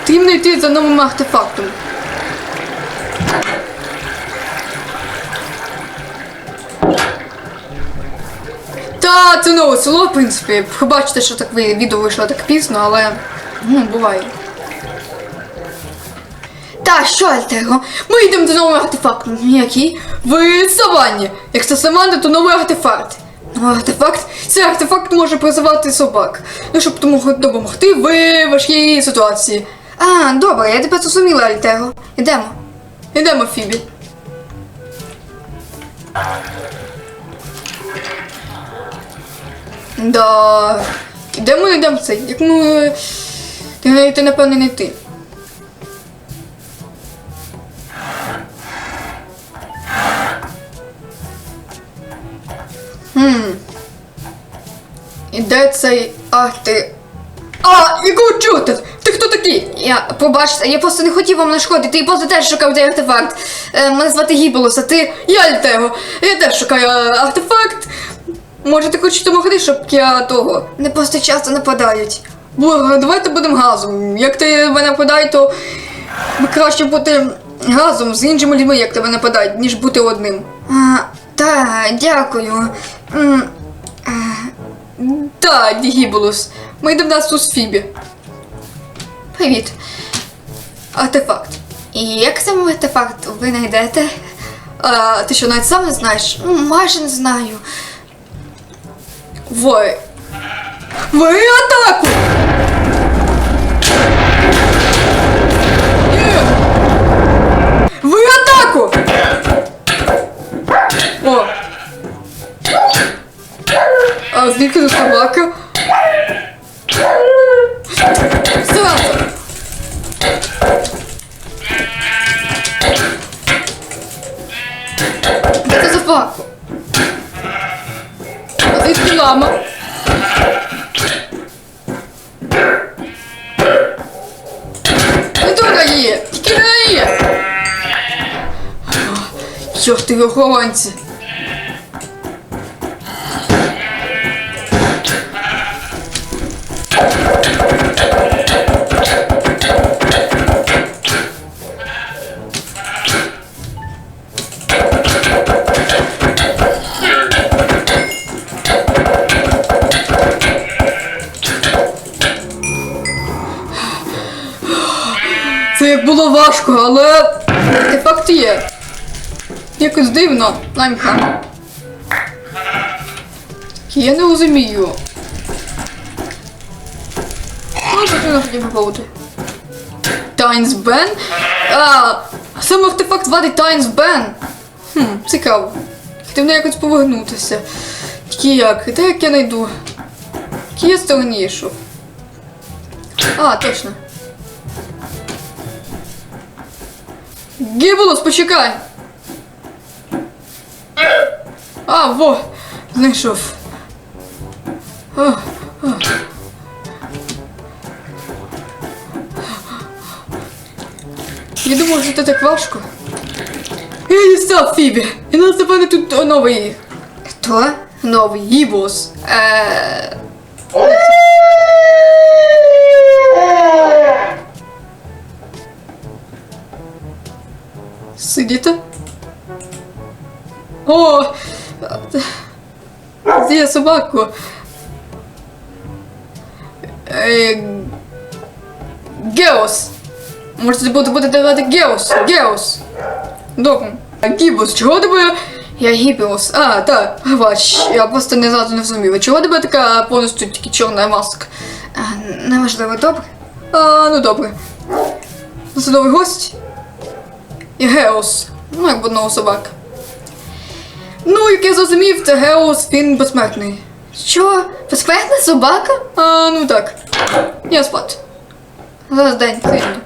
Потрібно йти за новим артефактом. Та це нове село, в принципі. Побачите, що так відео вийшло так пізно, але ну, буває. Та що, Альтеро? Ми йдемо до нового артефакту. Який? В саванні. Як це саванна, то новий артефакт. Новий артефакт? Цей артефакт може призивати собак. Ну, щоб тому допомогти в важкій ситуації. А, добре, я тебе зрозуміла, Альтеро. Ідемо. Ідемо, Фібі. Да. Йдемо в цей. Як ми. Ти, ти напевне, не ти. Хм. І де цей арти. А, якого чорта? Ти хто такий? Я, пробачте, я просто не хотів вам нашкодити, і просто теж шукав цей артефакт. Е, мене звати Гібелос, а ти. Я Альтего. Я теж шукаю артефакт. Може, ти хочеш допомогти, щоб я того. Не просто часто нападають. Бо давайте будемо разом. Як ти мене нападають, то краще бути разом з іншими людьми, як тебе нападають, ніж бути одним. А, та, дякую. М, е, Та, Дігібулус. Ми йдемо нас тут Фібі. Привіт. Артефакт. І як саме артефакт ви знайдете? А, ти що навіть сам не знаєш? Ну, майже не знаю. Ви. Ви атаку! Собака? Зразу! Де це собаку? А звідки лама? Не трогай її! Тільки не її! Йох ти охоронці! Було важко, але ефект є. Якось дивно, Лаймка. Я не розумію. Може, не хотів попробувати? Тайнс Бен? А, саме артефакт звати Тайнс Бен. Хм, цікаво. Хотів якось повернутися. Тільки як? Де як я знайду? Які я стороні? А, точно. Гібулос, почекай! А, во! Знайшов. А, а. Я думав, що це так важко. Я дістав Фібі. І нас напевне тут новий. Хто? Новий Гібус. Е... О! Де собаку? Е, Геос. Можете бути буде давати Геос. Геос. Добре. Гібус, чого тебе? Я Гібіус. А, так, бач, я просто не зразу не зрозуміла. Чого тебе така повністю тільки чорна маска? А, неважливо, добре? А, ну добре. Це новий гость? І Геос. Ну, як в одного собака. Ну, як я зрозумів, це Геос, він безсмертний. Що? Безсмертна собака? А, ну так. Я спать. Зараз день, сильно.